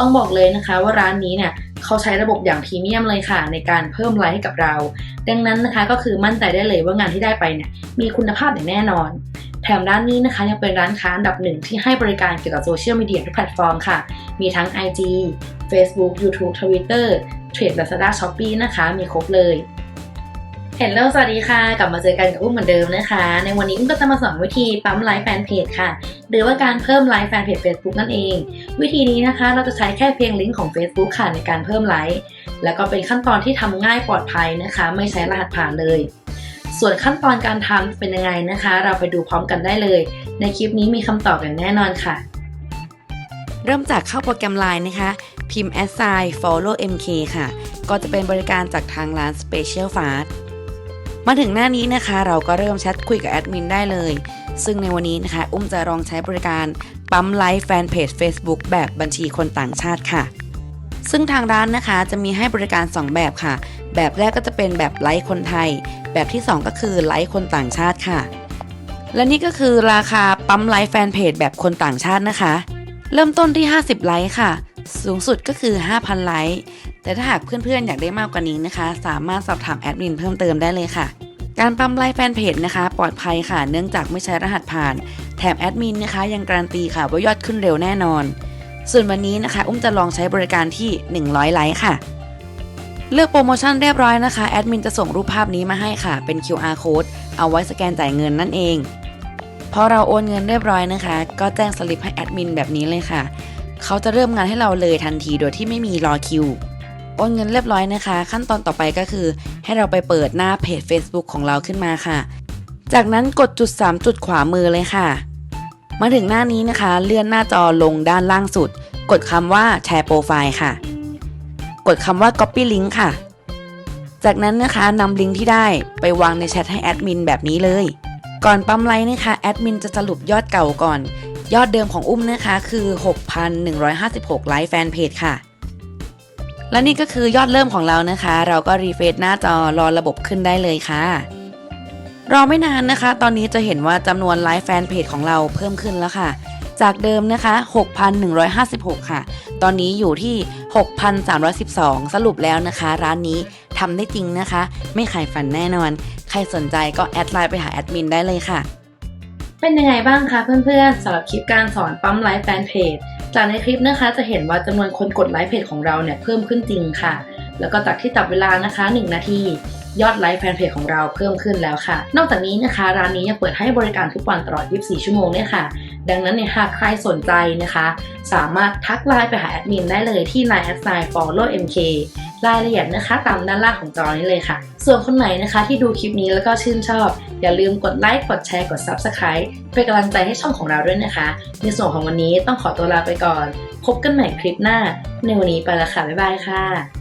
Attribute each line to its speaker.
Speaker 1: ต้องบอกเลยนะคะว่าร้านนี้เนี่ยเขาใช้ระบบอย่างพรีเมียมเลยค่ะ ในการเพิ่มไลค์ให้กับเรา ดังนั้นนะคะก็คือมั่นใจได้เลยว่างานที่ได้ไปเนี่ยมีคุณภาพอย่างแน่นอน แถมร้านนี้นะคะยังเป็นร้านค้าอันดับหนึ่งที่ให้บริการเกี่ยวกับโซเชียลมีเดียทุกแพลตฟอร์มค่ะ มีทั้ง IG Facebook YouTube Twitter Trade Lazada Shopee นะคะมีครบเลย เห็นแล้วสวัสดีค่ะ กลับมาเจอกันกับอุ้มเหมือนเดิมนะคะ ในวันนี้อุ้มก็จะมาสอนวิธีปั๊มไลค์แฟนเพจค่ะ หรือว่าการเพิ่มไลค์แฟนเพจ Facebook นั่นเอง วิธีนี้นะคะ เราจะใช้แค่เพียงลิงก์ของ Facebook ค่ะในการเพิ่มไลค์แล้วก็เป็นขั้นตอนที่ทำง่ายปลอดภัยนะคะ ไม่ใช้รหัสผ่านเลย ส่วนขั้นตอนการทำเป็นยังไงนะคะ เราไปดูพร้อมกันได้เลย ในคลิปนี้มีคำตอบอย่างแน่นอนค่ะ
Speaker 2: เริ่มจากเข้าโปรแกรม Line นะคะพิมพ์ assign follow mk ค่ะ ก็จะเป็นบริการจากทางร้าน Special Fast มาถึงหน้านี้นะคะ เราก็เริ่มแชทคุยกับแอดมินได้เลย ซึ่งในวันนี้นะคะ อุ้มจะลองใช้บริการปั๊มไลฟ์แฟนเพจ Facebook แบบบัญชีคนต่างชาติค่ะ ซึ่งทางร้านนะคะจะมีให้บริการ 2 แบบค่ะ แบบแรกก็จะเป็นแบบไลฟ์คนไทย แบบที่ 2 ก็คือไลฟ์คนต่างชาติค่ะ และนี่ก็คือราคาปั๊มไลฟ์แฟนเพจแบบคนต่างชาตินะคะ เริ่มต้นที่ 50 ไลค์ค่ะ สูงสุดก็คือ 5,000 ไลค์ แต่ถ้าหากเพื่อนๆ อยากได้มากกว่านี้นะคะ สามารถสอบถามแอดมินเพิ่มเติมได้เลยค่ะ การปั๊มไลค์แฟนเพจนะคะ ปลอดภัยค่ะ เนื่องจากไม่ใช้รหัสผ่าน แถมแอดมินนะคะ ยังการันตีค่ะว่ายอดขึ้นเร็วแน่นอน ส่วนวันนี้นะคะ อุ้มจะลองใช้บริการที่ 100 ไลค์ค่ะ เลือกโปรโมชั่นเรียบร้อยนะคะแอดมินจะส่งรูปภาพนี้มาให้ค่ะ เป็น QR code เอาไว้สแกนจ่ายเงินนั่นเองพอเราโอนเงินเรียบร้อยนะคะ ก็แจ้งสลิปให้แอดมินแบบนี้เลยค่ะ เขาจะเริ่มงานให้เราเลยทันทีโดยที่ไม่มีรอคิว โอนเงินเรียบร้อยนะคะ ขั้นตอนต่อไปก็คือ ให้เราไปเปิดหน้าเพจ Facebook ของเราขึ้นมาค่ะ จากนั้นกดจุด 3 จุดขวามือเลยค่ะ มาถึงหน้านี้นะคะ เลื่อนหน้าจอลงด้านล่างสุด กดคำว่าแชร์โปรไฟล์ค่ะ กดคำว่า copy link ค่ะ จากนั้นนะคะนำลิงก์ที่ได้ไปวางในแชทให้แอดมินแบบนี้เลย ก่อนปั๊มไลน์นะคะแอดมินจะสรุปยอดเก่าก่อน ยอดเดิมของอุ้มนะคะคือ 6,156 ไลค์แฟนเพจค่ะ และนี่ก็คือยอดเริ่มของเรานะคะ เราก็รีเฟรชหน้าจอรอระบบขึ้นได้เลยค่ะ รอไม่นานนะคะ ตอนนี้จะเห็นว่าจำนวนไลฟ์แฟนเพจของเราเพิ่มขึ้นแล้วค่ะ จากเดิมนะคะ 6,156 ค่ะ ตอนนี้อยู่ที่ 6,312 สรุปแล้วนะคะ ร้านนี้ทำได้จริงนะคะ ไม่ขายฝันแน่นอน ใครสนใจก็แอดไลน์ไปหาแอดมินได้เลยค่ะ
Speaker 1: เป็นยังไงบ้างคะเพื่อนๆสำหรับคลิปการสอนปั๊มไลฟ์แฟนเพจจากในคลิปนะคะจะเห็นว่าจำนวนคนกดไลค์เพจของเราเนี่ยเพิ่มขึ้นจริงค่ะ แล้วก็จากที่ตับเวลานะคะ 1 นาที ยอดไลค์แฟนเพจของเราเพิ่มขึ้นแล้วค่ะ นอกจากนี้นะคะ ร้านนี้ยังเปิดให้บริการทุกวันตลอด 24 ชั่วโมงเนี่ยค่ะ ดังนั้นเนี่ยหากใครสนใจนะคะ สามารถทักไลน์ไปหาแอดมินได้เลยที่ Line at sign follow mk รายละเอียดนะคะตามด้านล่างของจอนี้เลยค่ะ ส่วนคนไหนนะคะที่ดูคลิปนี้แล้วก็ชื่นชอบ อย่าลืมกดไลค์กดแชร์กด Subscribe เป็นกำลังใจให้ช่องของเราด้วยนะคะ ในส่วนของวันนี้ต้องขอตัวลาไปก่อน พบกันใหม่คลิปหน้า ในวันนี้ไปและค่ะ บ๊ายบายค่ะ